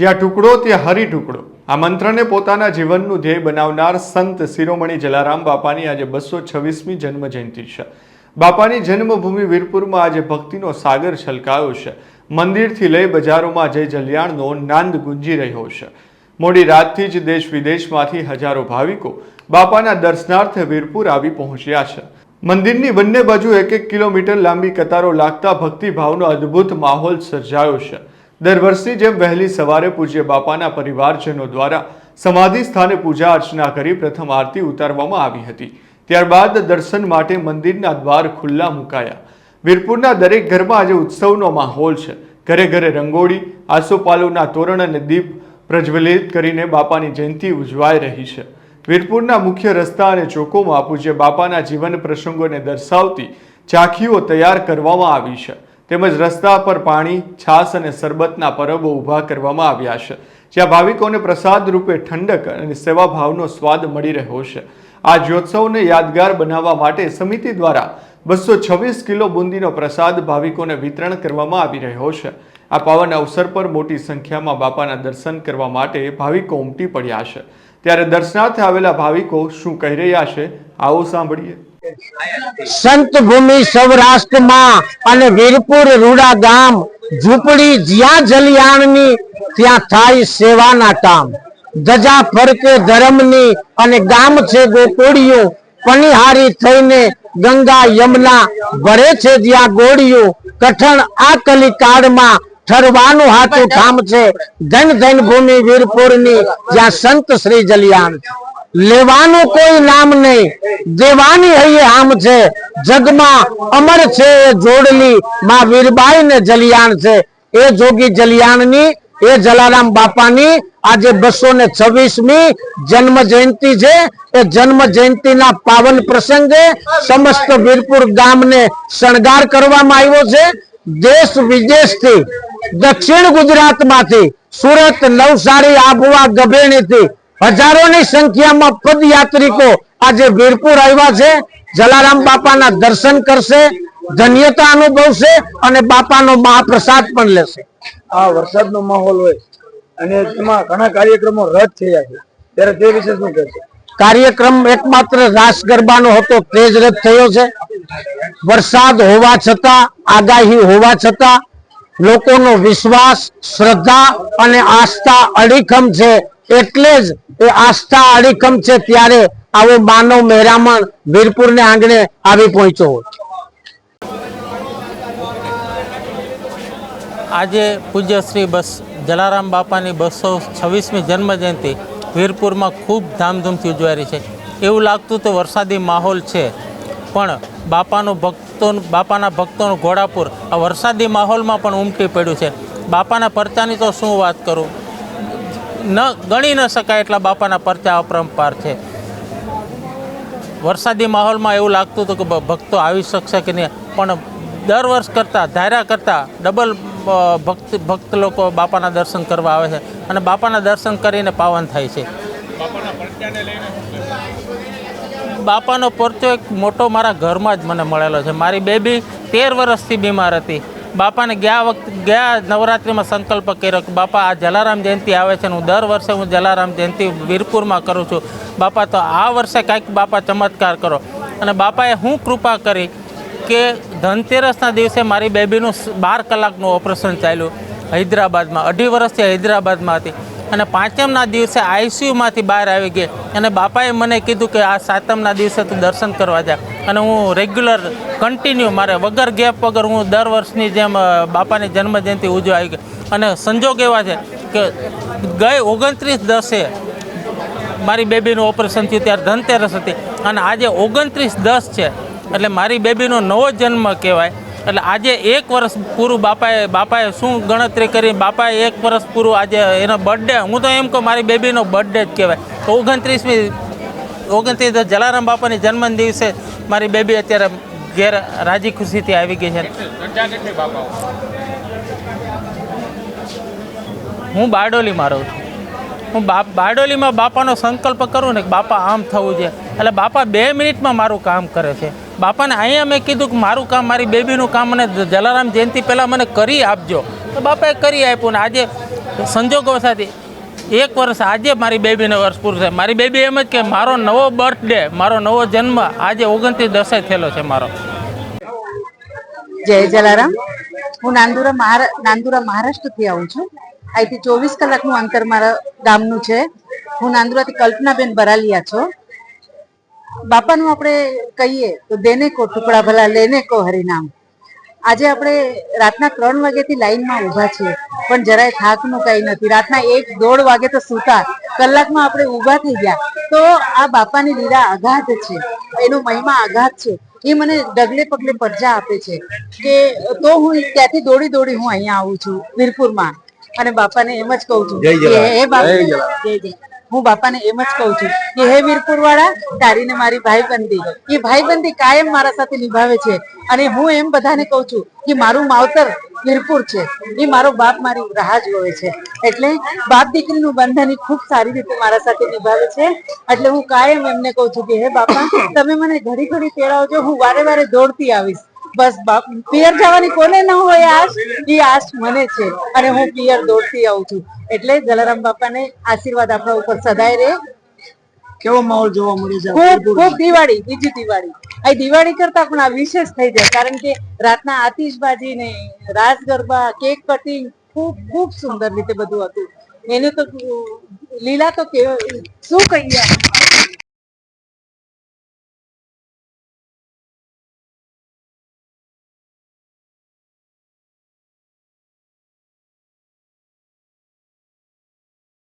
જ્યાં ટુકડો ત્યાં હરી ટુકડો. આ મંત્રને પોતાના જીવનનું ધ્યેય બનાવનાર સંત શિરોમણી જલારામ બાપાની આજે બસો છવ્વીસમી જન્મ જયંતિ છે. બાપાની જન્મભૂમિ વીરપુરમાં આજે ભક્તિનો સાગર છલકાયો છે. મંદિરથી લઈ બજારોમાં જય જલિયાણનો નાંદ ગુંજી રહ્યો છે. મોડી રાતથી જ દેશ વિદેશમાંથી હજારો ભાવિકો બાપાના દર્શનાર્થે વીરપુર આવી પહોંચ્યા છે. મંદિરની બંને બાજુ એક એક કિલોમીટર લાંબી કતારો લાગતા ભક્તિભાવનો અદ્ભુત માહોલ સર્જાયો છે. દર વર્ષની જેમ વહેલી સવારે પૂજ્ય બાપાના પરિવારજનો દ્વારા સમાધિ સ્થાને પૂજા અર્ચના કરી પ્રથમ આરતી ઉતારવામાં આવી હતી. ત્યારબાદ દર્શન માટે મંદિરના દ્વાર ખુલ્લા મુકાયા. વીરપુરના દરેક ઘરમાં આજે ઉત્સવનો માહોલ છે. ઘરે ઘરે રંગોળી, આસોપાલોના તોરણ અને દીપ પ્રજ્વલિત કરીને બાપાની જયંતિ ઉજવાઈ રહી છે. વીરપુરના મુખ્ય રસ્તા અને ચોકોમાં પૂજ્ય બાપાના જીવન પ્રસંગોને દર્શાવતી ઝાંખીઓ તૈયાર કરવામાં આવી છે. તેમજ રસ્તા પર પાણી, છાસ અને શરબતના પરબો ઊભા કરવામાં આવ્યા છે, જ્યાં ભાવિકોને પ્રસાદ રૂપે ઠંડક અને સેવાભાવનો સ્વાદ મળી રહ્યો છે. આ જ્યોત્સવને યાદગાર બનાવવા માટે સમિતિ દ્વારા બસો છવ્વીસ કિલો બુંદીનો પ્રસાદ ભાવિકોને વિતરણ કરવામાં આવી રહ્યો છે. આ પાવન અવસર પર મોટી સંખ્યામાં બાપાના દર્શન કરવા માટે ભાવિકો ઉમટી પડ્યા છે. ત્યારે દર્શનાર્થે આવેલા ભાવિકો શું કહી રહ્યા છે, આવો સાંભળીએ. સંત ભૂમિ સૌરાષ્ટ્રમાં અને વીરપુર રૂડા ગામ ઝૂંપડી જ્યાં જલિયાણની ત્યાં થાય સેવાના કામ. ધજા ફરકે ધર્મની અને ગામ છે ગોકોડિયું, પનિહારી થઈને ગંગા યમુના ભરે છે જ્યાં ગોળિયું. કઠણ આ કલિકાળમાં ઠરવાનું હાથું ઠામ છે ધન ધન ભૂમિ વીરપુરની જ્યાં સંત શ્રી જલિયાણ. છે લેવાનું કોઈ નામ નહીં. દેવાની હૈયે આમ છે. જગમાં અમર છે એ જોડલી માં વીરબાઈ ને જલિયાણ છે. એ જોગી જલિયાણની, એ જલારામ બાપાની, આજે બસો ને છવ્વીસમી જન્મ જયંતિ છે. એ જન્મ જયંતિના પાવન પ્રસંગે સમસ્ત વીરપુર ગામને શણગાર કરવામાં આવ્યો છે. દેશ વિદેશથી, દક્ષિણ ગુજરાતમાંથી, સુરત નવસારી આબુવા ગભેણીથી હજારોની સંખ્યામાં પદયાત્રિકો આજે વીરપુર આવ્યા છે. જલારામ બાપાના દર્શન કરશે ધન્યતા અનુભવશે અને બાપાનો મહાપ્રસાદ પણ લેશે. આ વરસાદનો માહોલ હોય અને તેમાં ઘણા કાર્યક્રમો રદ થયા છે. ત્યારે તે વિશે શું કહેશો? કાર્યક્રમ એકમાત્ર રાસ ગરબાનો હતો તે જ રદ થયો છે. વરસાદ હોવા છતાં આગાહી હોવા છતાં લોકોનો વિશ્વાસ શ્રદ્ધા અને આસ્થા અડીખમ છે. એટલે જ એ આસ્થા અડીખમ છે ત્યારે આવો માનવ મહેરામણ વીરપુરને આંગણે આવી પહોંચ્યો આજે પૂજ્ય શ્રી બસ જલારામ બાપાની બસો છવ્વીસમી જન્મ જયંતિ વીરપુરમાં ખૂબ ધામધૂમથી ઉજવાઈ રહી છે. એવું લાગતું તો વરસાદી માહોલ છે, પણ બાપાનું ભક્તો બાપાના ભક્તોનું ઘોડાપુર આ વરસાદી માહોલમાં પણ ઉમટી પડ્યું છે. બાપાના પરચાની તો શું વાત કરું? ન ગણી ન શકાય એટલા બાપાના પરચા અપરંપાર છે. વરસાદી માહોલમાં એવું લાગતું હતું કે ભક્તો આવી શકશે કે નહીં પણ દર વર્ષ કરતાં ધાર્યા કરતાં ડબલ ભક્ત ભક્ત લોકો બાપાના દર્શન કરવા આવે છે અને બાપાના દર્શન કરીને પાવન થાય છે. બાપાનો પરચો એક મોટો મારા ઘરમાં જ મને મળેલો છે. મારી બેબી તેર વર્ષથી બીમાર હતી. બાપાને ગયા વખત, ગયા નવરાત્રિમાં સંકલ્પ કર્યો કે બાપા, આ જલારામ જયંતિ આવે છે હું દર વર્ષે હું જલારામ જયંતિ વીરપુરમાં કરું છું. બાપા, તો આ વર્ષે કાંઈક બાપા ચમત્કાર કરો. અને બાપાએ હું કૃપા કરી કે ધનતેરસના દિવસે મારી બેબીનું બાર કલાકનું ઓપરેશન ચાલ્યું હૈદરાબાદમાં. અઢી વર્ષથી હૈદરાબાદમાં હતી અને પાંચમના દિવસે આઈસીયુમાંથી બહાર આવી ગઈ. અને બાપાએ મને કીધું કે આ સાતમના દિવસે તું દર્શન કરવા જા. અને હું રેગ્યુલર કન્ટિન્યુ મારે વગર ગેપ વગર હું દર વર્ષની જેમ બાપાની જન્મજયંતિ ઉજવા આવી ગઈ અને સંજોગ એવા છે કે ગઈ ઓગણત્રીસ દસે મારી બેબીનું ઓપરેશન થયું, ત્યારે ધનતેરસ હતી. અને આજે ઓગણત્રીસ દસ છે, એટલે મારી બેબીનો નવો જન્મ કહેવાય. એટલે આજે એક વર્ષ પૂરું બાપાએ બાપાએ શું ગણતરી કરી? બાપાએ એક વર્ષ પૂરું આજે એનો બર્થડે હું તો એમ કહું, મારી બેબીનો બર્થડે જ કહેવાય. તો ઓગણત્રીસમી, ઓગણત્રીસ જલારામ બાપાની જન્મ દિવસે મારી બેબી અત્યારે ઘેર રાજી ખુશીથી આવી ગઈ છે. હું બારડોલીમાં રહું છું. હું બા બારડોલીમાં બાપાનો સંકલ્પ કરું ને કે બાપા આમ થવું છે. એટલે બાપા બે મિનિટમાં મારું કામ કરે છે. બાપાને અહીંયા મેં કીધું કે મારું કામ મારી બેબીનું કામ મને જલારામ જયંતિ પહેલાં મને કરી આપજો. તો બાપાએ કરી આપ્યું ને આજે સંજોગો સાથે એક વર્ષ આજે મારી બેબીને વર્ષ પૂરું થાય. મારી બેબી એમ જ કે મારો નવો બર્થડે મારો નવો જન્મ આજે ઓગણત્રીસ દસે થયેલો છે મારો. જય જલારામ. હું નાંદુરા મહારા, નાંદુરા મહારાષ્ટ્રથી આવું છું. અહીંથી ચોવીસ કલાકનું અંતર મારા ગામનું છે. હું નાંદુરાથી કલ્પનાબેન બરાલિયા છો. બાપાનું આપણે કહીએ તો દેને કો ટુકડા ભલા લેને કો હરિનામ. આજે આપણે રાતના ત્રણ વાગ્યાથી લાઈનમાં ઊભા છીએ પણ જરાય થાકનું કઈ નથી. રાતના એક દોઢ વાગે તો સૂતા કલાકમાં આપણે ઊભા થઈ ગયા. તો આ બાપાની લીલા અગાધ છે એનો મહિમા અગાધ છે એ મને ડગલે પગલે પરજા આપે છે કે તો હું ત્યાંથી દોડી દોડી હું અહીંયા આવું છું વીરપુરમાં. અને બાપાને એમ જ કહું છું જય જય. હું બાપાને એમ જ કહું છું કે હે વીરપુર વાળા તારી ને મારી ભાઈબંધી. એ ભાઈબંધી કાયમ મારા સાથે નિભાવે છે. અને હું એમ બધાને કહું છું કે મારું માવતર વીરપુર છે. એ મારો બાપ મારી રાહ જોવે છે. એટલે બાપ દીકરીનું બંધન એ ખૂબ સારી રીતે મારા સાથે નિભાવે છે. એટલે હું કાયમ એમને કહું છું કે હે બાપા, તમે મને ઘડી ઘડી તેડાવજો, હું વારે વારે દોડતી આવીશ. બસ પિયર જવાની કોને ન હોય આશ? એ આશ મને છે. અને હું પિયર દોડતી આવું છું. એટલે જલારામ બાપાને આશીર્વાદ આપણા ઉપર સદાય રહે કેવો માહોલ જોવા મળે છે? ખૂબ ખૂબ દિવાળી બીજી દિવાળી. આ દિવાળી કરતા પણ આ વિશેષ થઈ જાય. કારણ કે રાતના આતિશબાજી ને રાસ ગરબા કેક કટિંગ ખૂબ ખૂબ સુંદર રીતે બધું હતું. એને તો લીલા તો કે શું કહીએ?